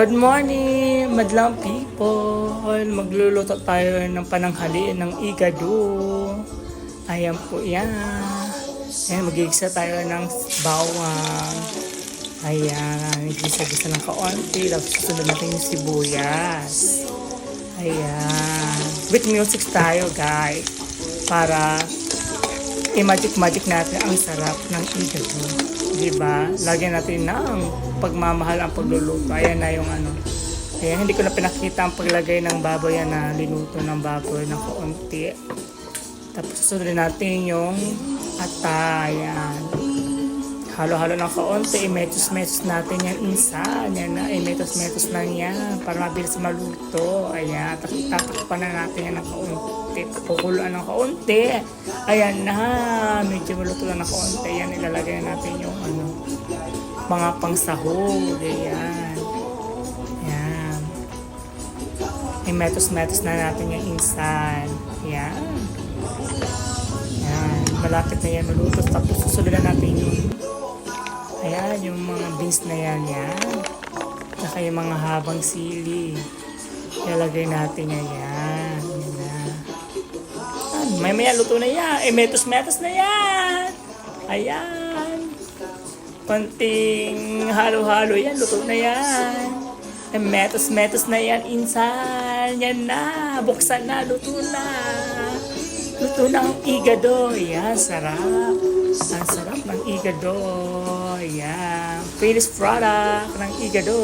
Good morning, madlang people. Magluluto tayo ng pananghalian ng igado. Ayan po yan. Ayan, mag-iigisa tayo ng bawang. Ayan, igisa-gisa ng kaunti. Tapos susunod natin yung sibuyas. Ayan. With music tayo, guys. Para i-magic-magic natin ang sarap ng igado. Diba? Lagyan natin ng pagmamahal ang pagluluto. Ayan na yung ano. Ayan, hindi ko na pinakita ang paglagay ng baboy na linuto ng baboy ng kaunti. Tapos susunod natin yung ata. Ayan. Halo-halo ng kaunti. Imetos-metos natin yan insan. Yan na. Imetos-metos lang yan. Para mabilis maluto. Ayan. Tak- Tatakpan na natin yan ng kaunti. Kukuluan ng kaunti. Ayan na. Medyo maluto lang ng kaunti. Yan. Ilalagay na natin yung ano mga pangsahog. Ayan. Ayan. Imetos-metos na natin yung insan. Ayan. Ayan. Malapit na yan maluto. Tapos na natin yung Ayan, yung mga beans na yan, yan. Saka yung mga habang sili. Ilalagay natin yan, yan. Yan na. Ah, may maya luto na yan. Eh, metos-metos na yan. Ayan. Konting halo-halo yan, luto na yan. Eh, metos-metos na yan, insan. Yan na, buksan na, luto na. Luto ng igado. Yan, sarap. Ang sarap ng igado. Oh, Ayan. Phyllis product ng Igado.